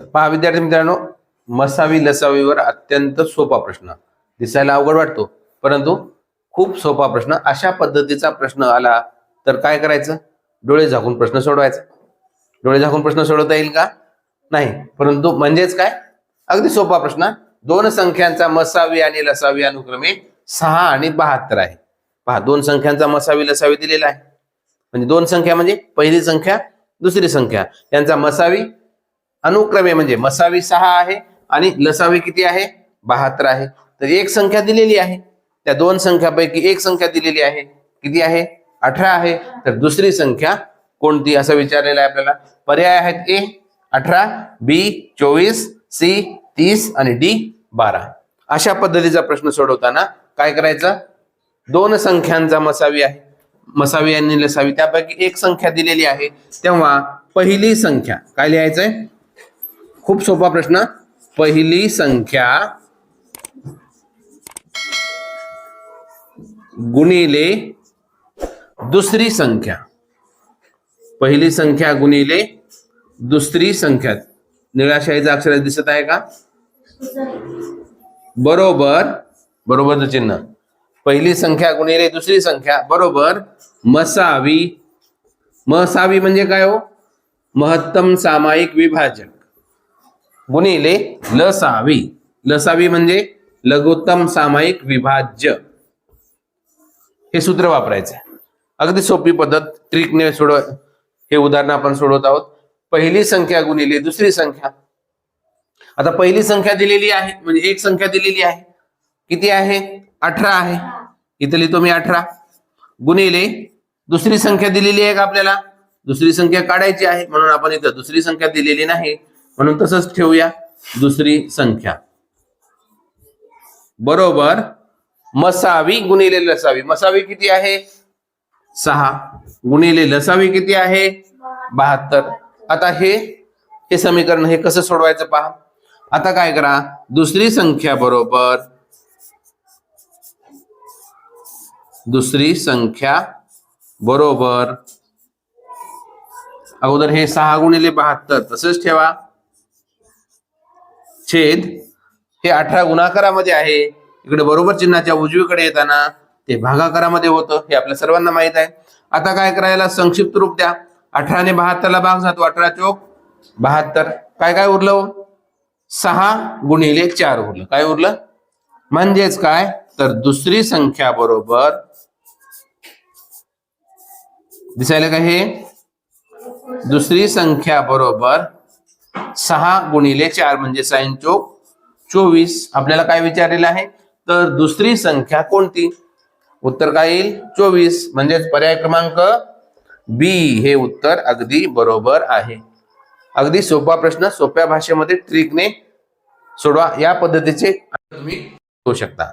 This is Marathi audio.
पहा विद्यार्थी मित्रांनो मसावी लसावीवर अत्यंत सोपा प्रश्न. दिसायला अवघड वाटतो परंतु खूप सोपा प्रश्न. अशा पद्धतीचा प्रश्न आला तर काय करायचं? डोळे झाकून प्रश्न सोडवायचा. डोळे झाकून प्रश्न सोडवता येईल का? नाही. परंतु म्हणजेच काय? अगदी सोपा प्रश्न. दोन संख्यांचा मसावी आणि लसावी अनुक्रमे सहा आणि बहात्तर आहे. पहा दोन संख्यांचा मसावी लसावी दिलेला आहे. म्हणजे दोन संख्या म्हणजे पहिली संख्या दुसरी संख्या. यांचा मसावी अनुक्रमे म्हणजे मसावी सहा आहे आणि लसावी किती आहे? बहात्तर आहे. तर एक संख्या दिलेली आहे. त्या दोन संख्यापैकी एक संख्या दिलेली आहे. किती आहे? अठरा आहे. तर दुसरी संख्या कोणती? असं विचारलेलं आहे आपल्याला. पर्याय आहेत ए अठरा बी चोवीस सी तीस आणि डी बारा. अशा पद्धतीचा प्रश्न सोडवताना काय करायचं? दोन संख्यांचा मसावी आहे. मसावी आणि लसावी. त्यापैकी एक संख्या दिलेली आहे. तेव्हा पहिली संख्या काय लिहायचंय? खूप सोपा प्रश्न. पहिली संख्या गुणिले दुसरी संख्या. पहिली संख्या गुणिले दुसरी संख्या. निळाशाहीचा अक्षर दिसत आहे का? बरोबर बरोबरचं चिन्ह. पहिली संख्या गुणिले दुसरी संख्या बरोबर मसावी. मसावी म्हणजे काय हो? महत्तम सामायिक विभाजन. गुणिले लसावी. लसावी म्हणजे लघुत्तम सामायिक विभाज्य. हे सूत्र वापरायचं अगदी सोपी पद्धत ट्रिकने सोडव हे उदाहरण आपण सोडवत आहोत. पहिली संख्या गुणिले दुसरी संख्या. आता पहिली संख्या दिलेली आहे म्हणजे एक संख्या दिलेली आहे. किती आहे? अठरा आहे. इथं लिहितो मी अठरा. गुणिले दुसरी संख्या दिलेली आहे का आपल्याला? दुसरी संख्या काढायची आहे म्हणून आपण इथं दुसरी संख्या दिलेली नाही. म्हणून तसंच ठेवूया. दुसरी संख्या. बरोबर. मसावी गुणिले लसावी. मसावी किती आहे? सहा. गुणिले लसावी किती आहे? बहात्तर. आता हे हे समीकरण हे कसं सोडवायचं पहा. आता काय करा? दुसरी संख्या बरोबर. दुसरी संख्या बरोबर. अगोदर हे सहा गुणिले बहात्तर. तसंच ठेवा. छेद हे अठरा गुणाकारामध्ये आहे. इकडे बरोबर चिन्हाच्या उजवीकडे येताना ते भागाकारामध्ये होतं हे आपल्या सर्वांना माहीत आहे. आता काय करायला संक्षिप्त रूप द्या. अठराने बहात्तरला भाग जातो अठरा चोक बहात्तर. काय काय उरलं हो? सहा गुणिले चार उरलं. काय उरलं? म्हणजेच काय? तर दुसरी संख्या बरोबर दिसायला का हे? दुसरी संख्या बरोबर सहा गुणिले चार म्हणजे साईन चोक चोवीस. आपल्याला काय विचारलेलं आहे? तर दुसरी संख्या कोणती? उत्तर काय येईल? चोवीस. म्हणजेच पर्याय क्रमांक बी. हे उत्तर अगदी बरोबर आहे. अगदी सोपा प्रश्न सोप्या भाषेमध्ये ट्रिकने सोडवा. या पद्धतीचे तुम्ही होऊ शकता.